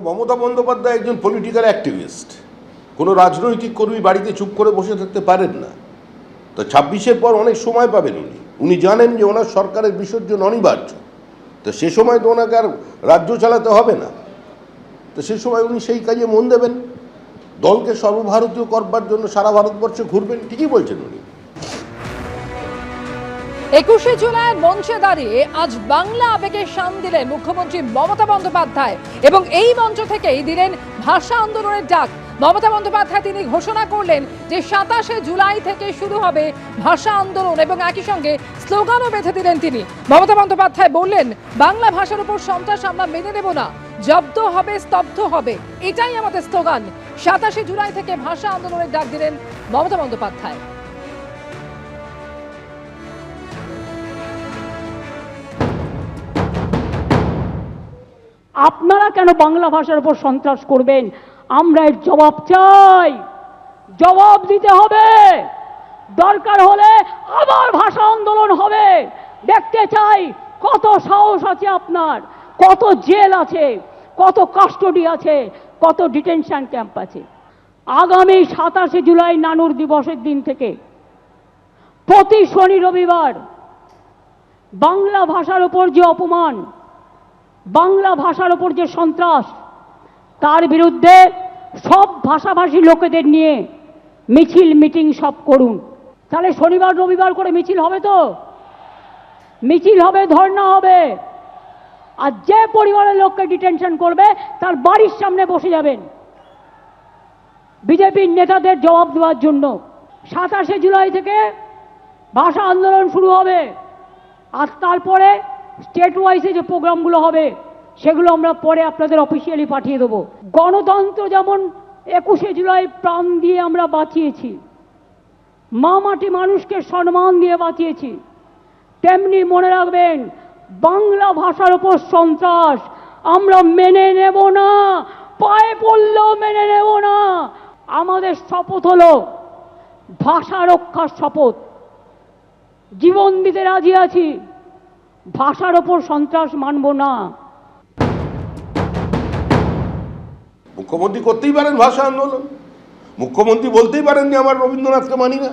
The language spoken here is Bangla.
মমতা বন্দ্যোপাধ্যায় একজন পলিটিক্যাল অ্যাক্টিভিস্ট কোনো রাজনৈতিক কর্মী বাড়িতে চুপ করে বসে থাকতে পারেন না। তো ছাব্বিশের পর অনেক সময় পাবেন উনি। উনি জানেন যে ওনার সরকারের বিসর্জন অনিবার্য। তো সে সময় তো ওনাকে আর রাজ্য চালাতে হবে না। তো সে সময় উনি সেই কাজে মন দেবেন। দলকে সর্বভারতীয় করবার জন্য সারা ভারতবর্ষে ঘুরবেন। ঠিকই বলছেন উনি। একুশে জুলাইয়ের মঞ্চে দাঁড়িয়ে আজ বাংলা আবেগে শান দিলেন মুখ্যমন্ত্রী মমতা বন্দ্যোপাধ্যায় এবং এই মঞ্চ থেকেই দিলেন ভাষা আন্দোলনের ডাক। মমতা বন্দ্যোপাধ্যায় তিনি ঘোষণা করলেন যে সাতাশে জুলাই থেকে শুরু হবে ভাষা আন্দোলন এবং একই সঙ্গে স্লোগানও বেঁধে দিলেন তিনি। মমতা বন্দ্যোপাধ্যায় বললেন, বাংলা ভাষার উপর সন্ত্রাস আমরা মেনে নেব না। জব্দ হবে, স্তব্ধ হবে, এটাই আমাদের স্লোগান। সাতাশে জুলাই থেকে ভাষা আন্দোলনের ডাক দিলেন মমতা বন্দ্যোপাধ্যায়। আপনারা কেন বাংলা ভাষার উপর সন্ত্রাস করবেন? আমরা এর জবাব চাই। জবাব দিতে হবে। দরকার হলে আবার ভাষা আন্দোলন হবে। দেখতে চাই কত সাহস আছে আপনার, কত জেল আছে, কত কাস্টডি আছে, কত ডিটেনশন ক্যাম্প আছে। আগামী সাতাশে জুলাই নানুর দিবসের দিন থেকে প্রতি শনি রবিবার বাংলা ভাষার উপর যে অপমান বাংলা ভাষার ওপর যে সন্ত্রাস, তার বিরুদ্ধে সব ভাষাভাষী লোকেদের নিয়ে মিছিল, মিটিং সব করুন। তাহলে শনিবার, রবিবার করে মিছিল হবে তো? মিছিল হবে, ধর্ণা হবে। আর যে পরিবারের লোককে ডিটেনশন করবে, তার বাড়ির সামনে বসে যাবেন। বিজেপির নেতাদের জবাব দেওয়ার জন্য। সাতাশে জুলাই থেকে ভাষা আন্দোলন শুরু হবে। আর তারপরে স্টেট ওয়াইজে যে প্রোগ্রামগুলো হবে, সেগুলো আমরা পরে আপনাদের অফিসিয়ালি পাঠিয়ে দেবো। গণতন্ত্র যেমন একুশে জুলাই প্রাণ দিয়ে আমরা বাঁচিয়েছি, মা মাটি মানুষকে সম্মান দিয়ে বাঁচিয়েছি, তেমনি মনে রাখবেন, বাংলা ভাষার ওপর সন্ত্রাস আমরা মেনে নেব না, পায়ে পড়লেও মেনে নেব না। আমাদের শপথ হলো ভাষা রক্ষার শপথ। জীবন দিতে রাজি আছি। ভাষার ওপর সন্ত্রাস মানব না। মুখ্যমন্ত্রী করতেই পারেন ভাষা আন্দোলন। মুখ্যমন্ত্রী বলতেই পারেন যে আমার রবীন্দ্রনাথকে মানি না।